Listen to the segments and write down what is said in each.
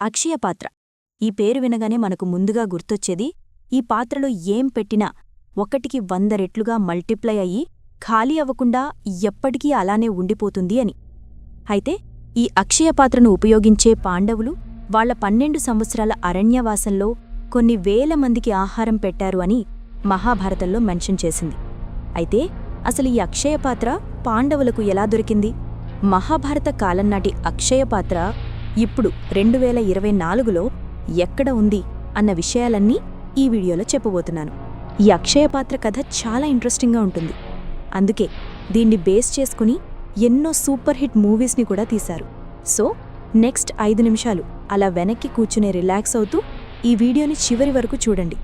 అక్షయ పాత్ర. ఈ పేరు వినగానే మనకు ముందుగా గుర్తొచ్చేది ఈ పాత్రలో ఏం పెట్టినా ఒకటికి వంద రెట్లుగా మల్టిప్లై అయ్యి ఖాళీ అవ్వకుండా ఎప్పటికీ అలానే ఉండిపోతుంది అని. అయితే ఈ అక్షయ పాత్రను ఉపయోగించే పాండవులు వాళ్ళ పన్నెండు సంవత్సరాల అరణ్యవాసంలో కొన్ని వేల మందికి ఆహారం పెట్టారు అని మహాభారతంలో మెన్షన్ చేసింది. అయితే అసలు ఈ అక్షయ పాత్ర పాండవులకు ఎలా దొరికింది? మహాభారత కాలం నాటి అక్షయ పాత్ర ఇప్పుడు రెండు వేల ఇరవై నాలుగులో ఎక్కడ ఉంది అన్న విషయాలన్నీ ఈ వీడియోలో చెప్పబోతున్నాను. ఈ అక్షయ పాత్ర కథ చాలా ఇంట్రెస్టింగ్గా ఉంటుంది. అందుకే దీన్ని బేస్ చేసుకుని ఎన్నో సూపర్ హిట్ మూవీస్ని కూడా తీశారు. సో నెక్స్ట్ ఐదు నిమిషాలు అలా వెనక్కి కూర్చునే రిలాక్స్ అవుతూ ఈ వీడియోని చివరి వరకు చూడండి.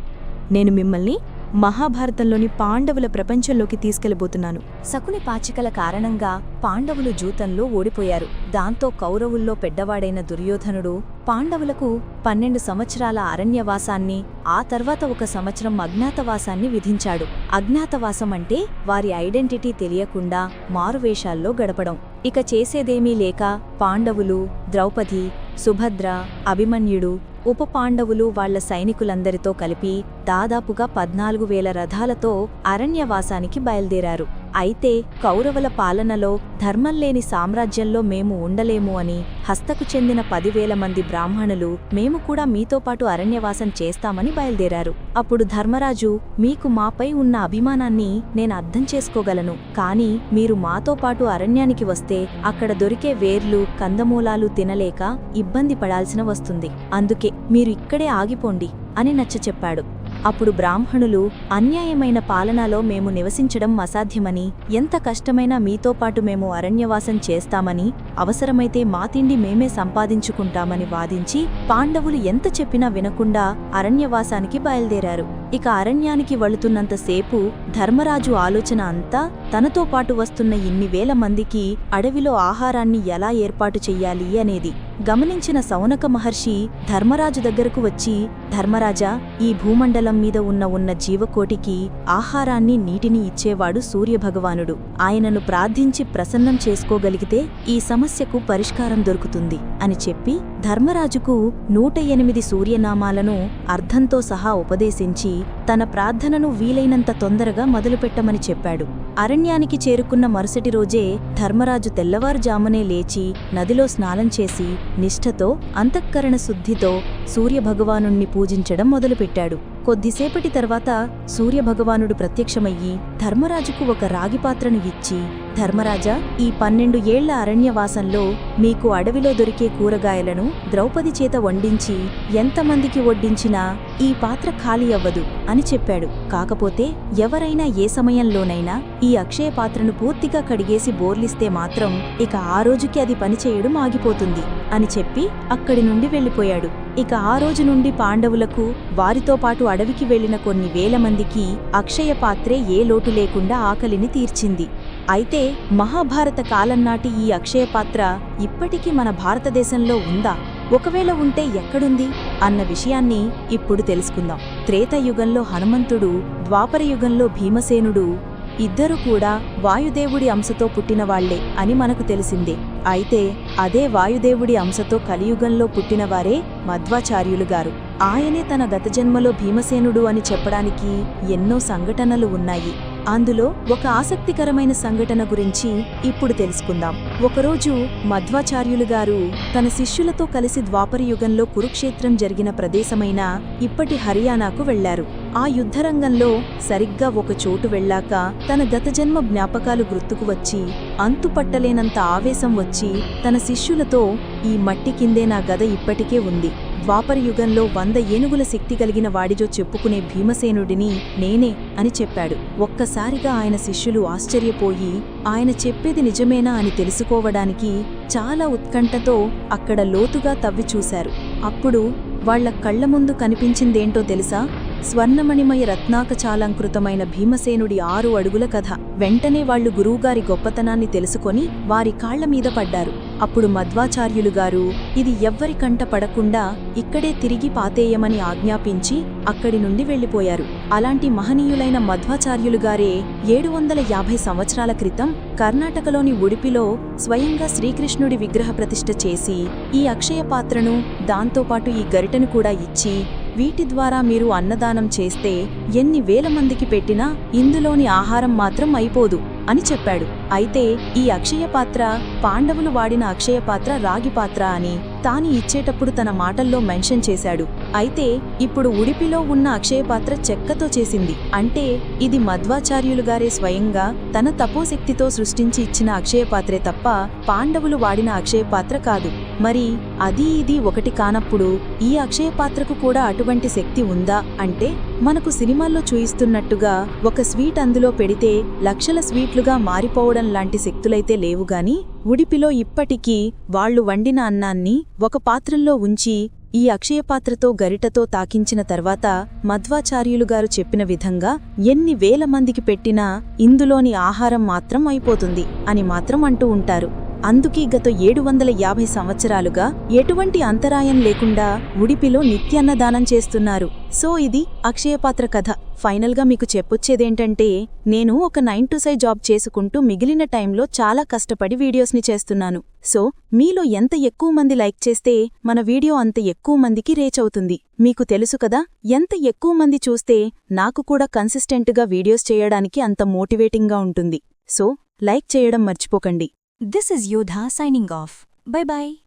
నేను మిమ్మల్ని మహాభారతంలోని పాండవుల ప్రపంచంలోకి తీసుకెళ్ళబోతున్నాను శకుని పాచికల కారణంగా పాండవులు జూతంలో ఓడిపోయారు. దాంతో కౌరవుల్లో పెద్దవాడైన దుర్యోధనుడు పాండవులకు పన్నెండు సంవత్సరాల అరణ్యవాసాన్ని ఆ తర్వాత ఒక సంవత్సరం అజ్ఞాతవాసాన్ని విధించాడు. అజ్ఞాతవాసం అంటే వారి ఐడెంటిటీ తెలియకుండా మారువేషాల్లో గడపడం. ఇక చేసేదేమీ లేక పాండవులు ద్రౌపది సుభద్ర అభిమన్యుడు ఉప పాండవులు వాళ్ళ సైనికులందరితో కలిపి దాదాపుగా పద్నాలుగు వేల రథాలతో అరణ్యవాసానికి బయలుదేరారు. అయితే కౌరవుల పాలనలో ధర్మం లేని సామ్రాజ్యంలో మేము ఉండలేము అని హస్తకు చెందిన పదివేల మంది బ్రాహ్మణులు మేము కూడా మీతో పాటు అరణ్యవాసం చేస్తామని బయలుదేరారు. అప్పుడు ధర్మరాజు మీకు మాపై ఉన్న అభిమానాన్ని నేను అర్థం చేసుకోగలను. కానీ మీరు మాతో పాటు అరణ్యానికి వస్తే అక్కడ దొరికే వేర్లు కందమూలాలు తినలేక ఇబ్బంది పడాల్సిన వస్తుంది. అందుకే మీరు ఇక్కడే ఆగిపోండి అని నచ్చ చెప్పాడు అప్పుడు బ్రాహ్మణులు అన్యాయమైన పాలనలో మేము నివసించడం అసాధ్యమని ఎంత కష్టమైనా మీతో పాటు మేము అరణ్యవాసం చేస్తామని అవసరమైతే మా తిండి మేమే సంపాదించుకుంటామని వాదించి పాండవులు ఎంత చెప్పినా వినకుండా అరణ్యవాసానికి బయలుదేరారు. ఇక అరణ్యానికి వళుతున్నంతసేపు ధర్మరాజు ఆలోచన అంతా తనతో పాటు వస్తున్న ఇన్ని వేల మందికి అడవిలో ఆహారాన్ని ఎలా ఏర్పాటు చెయ్యాలి అనేది. గమనించిన సౌనక మహర్షి ధర్మరాజు దగ్గరకు వచ్చి ధర్మరాజా ఈ భూమండలం మీద ఉన్న ఉన్న జీవకోటికి ఆహారాన్ని నీటిని ఇచ్చేవాడు సూర్యభగవానుడు. ఆయనను ప్రార్థించి ప్రసన్నం చేసుకోగలిగితే ఈ సమస్యకు పరిష్కారం దొరుకుతుంది అని చెప్పి ధర్మరాజుకు నూట ఎనిమిది సూర్యనామాలను అర్థంతో సహా ఉపదేశించి తన ప్రార్థనను వీలైనంత తొందరగా మొదలుపెట్టమని చెప్పాడు. అరణ్యానికి చేరుకున్న మరుసటి రోజే ధర్మరాజు తెల్లవారుజామునే లేచి నదిలో స్నానం చేసి నిష్ఠతో అంతఃకరణ శుద్ధితో సూర్యభగవానుణ్ణి పూజించడం మొదలుపెట్టాడు. కొద్దిసేపటి తర్వాత సూర్యభగవానుడు ప్రత్యక్షమయ్యి ధర్మరాజుకు ఒక రాగిపాత్రను ఇచ్చి ధర్మరాజా ఈ పన్నెండు ఏళ్ళ అరణ్యవాసంలో మీకు అడవిలో దొరికే కూరగాయలను ద్రౌపది చేత వండించి ఎంతమందికి వడ్డించినా ఈ పాత్ర ఖాళీ అవ్వదు అని చెప్పాడు. కాకపోతే ఎవరైనా ఏ సమయంలోనైనా ఈ అక్షయ పాత్రను పూర్తిగా కడిగేసి బోర్లిస్తే మాత్రం ఇక ఆ రోజుకి అది పనిచేయడం ఆగిపోతుంది అని చెప్పి అక్కడి నుండి వెళ్ళిపోయాడు. ఇక ఆ రోజు నుండి పాండవులకు వారితో పాటు అడవికి వెళ్ళిన కొన్ని వేల మందికి అక్షయపాత్రే ఏ లోటు లేకుండా ఆకలిని తీర్చింది. అయితే మహాభారత కాలం నాటి ఈ అక్షయపాత్ర ఇప్పటికీ మన భారతదేశంలో ఉందా? ఒకవేళ ఉంటే ఎక్కడుంది? అన్న విషయాన్ని ఇప్పుడు తెలుసుకుందాం. త్రేతయుగంలో హనుమంతుడు ద్వాపరయుగంలో భీమసేనుడు ఇద్దరు కూడా వాయుదేవుడి అంశతో పుట్టినవాళ్ళే అని మనకు తెలిసిందే. అయితే అదే వాయుదేవుడి అంశతో కలియుగంలో పుట్టినవారే మధ్వాచార్యులు గారు. ఆయనే తన గతజన్మలో భీమసేనుడు అని చెప్పడానికి ఎన్నో సంఘటనలు ఉన్నాయి. అందులో ఒక ఆసక్తికరమైన సంఘటన గురించి ఇప్పుడు తెలుసుకుందాం. ఒకరోజు మధ్వాచార్యులు గారు తన శిష్యులతో కలిసి ద్వాపరయుగంలో కురుక్షేత్రం జరిగిన ప్రదేశమైన ఇప్పటి హర్యానాకు వెళ్ళారు. ఆ యుద్ధరంగంలో సరిగ్గా ఒక చోటు వెళ్ళాక తన గతజన్మ జ్ఞాపకాలు గుర్తుకు వచ్చి అంతుపట్టలేనంత ఆవేశం వచ్చి తన శిష్యులతో ఈ మట్టి కిందే నా గద ఇప్పటికే ఉంది. ద్వాపరయుగంలో వంద ఏనుగుల శక్తి కలిగిన వాడిజో చెప్పుకునే భీమసేనుడిని నేనే అని చెప్పాడు. ఒక్కసారిగా ఆయన శిష్యులు ఆశ్చర్యపోయి ఆయన చెప్పేది నిజమేనా అని తెలుసుకోవడానికి చాలా ఉత్కంఠతో అక్కడ లోతుగా తవ్వి చూశారు. అప్పుడు వాళ్ళ కళ్ళ ముందు కనిపించిందేంటో తెలుసా? స్వర్ణమణిమయ రత్నాకచాలంకృతమైన భీమసేనుడి ఆరు అడుగుల కథ. వెంటనే వాళ్ళు గురువుగారి గొప్పతనాన్ని తెలుసుకొని వారి కాళ్ళ మీద పడ్డారు. అప్పుడు మధ్వాచార్యులు గారు ఇది ఎవ్వరి కంట పడకుండా ఇక్కడే తిరిగి పాతేయమని ఆజ్ఞాపించి అక్కడి నుండి వెళ్ళిపోయారు అలాంటి మహనీయులైన మధ్వాచార్యులు గారే ఏడు వందల యాభై సంవత్సరాల క్రితం కర్ణాటకలోని ఉడిపిలో స్వయంగా శ్రీకృష్ణుడి విగ్రహ ప్రతిష్ఠ చేసి ఈ అక్షయ పాత్రను దాంతోపాటు ఈ గరిటను కూడా ఇచ్చి వీటి ద్వారా మీరు అన్నదానం చేస్తే ఎన్ని వేల మందికి పెట్టినా ఇందులోని ఆహారం మాత్రం అయిపోదు అని చెప్పాడు. అయితే ఈ అక్షయ పాత్ర పాండవులు వాడిన అక్షయ పాత్ర రాగి పాత్ర అని తాను ఇచ్చేటప్పుడు తన మాటల్లో మెన్షన్ చేశాడు. అయితే ఇప్పుడు ఉడిపిలో ఉన్న అక్షయ పాత్ర చెక్కతో చేసింది. అంటే ఇది మధ్వాచార్యులు గారే స్వయంగా తన తపోశక్తితో సృష్టించి ఇచ్చిన అక్షయ పాత్రే తప్ప పాండవులు వాడిన అక్షయ పాత్ర కాదు. మరి అది ఇది ఒకటి కానప్పుడు ఈ అక్షయ పాత్రకు కూడా అటువంటి శక్తి ఉందా? అంటే మనకు సినిమాల్లో చూయిస్తున్నట్టుగా ఒక స్వీట్ అందులో పెడితే లక్షల స్వీట్లుగా మారిపోవడం లాంటి శక్తులైతే లేవుగాని ఉడిపిలో ఇప్పటికీ వాళ్ళు వండిన అన్నాన్ని ఒక పాత్రల్లో ఉంచి ఈ అక్షయపాత్రతో గరిటతో తాకించిన తర్వాత మధ్వాచార్యులుగారు చెప్పిన విధంగా ఎన్ని వేల మందికి పెట్టినా ఇందులోని ఆహారం మాత్రం అయిపోతుంది అని మాత్రం అంటూ ఉంటారు. అందుకే గత ఏడు వందల యాభై సంవత్సరాలుగా ఎటువంటి అంతరాయం లేకుండా ఉడిపిలో నిత్యాన్నదానం చేస్తున్నారు. సో ఇది అక్షయపాత్ర కథ. ఫైనల్గా మీకు చెప్పొచ్చేదేంటంటే నేను ఒక నైన్ టు సైజ్ జాబ్ చేసుకుంటూ మిగిలిన టైంలో చాలా కష్టపడి వీడియోస్ని చేస్తున్నాను. సో మీలో ఎంత ఎక్కువ మంది లైక్ చేస్తే మన వీడియో అంత ఎక్కువ మందికి రీచ్ అవుతుంది. మీకు తెలుసు కదా ఎంత ఎక్కువ మంది చూస్తే నాకు కూడా కన్సిస్టెంట్గా వీడియోస్ చేయడానికి అంత మోటివేటింగ్గా ఉంటుంది. సో లైక్ చేయడం మర్చిపోకండి. This is Yodha signing off. Bye bye.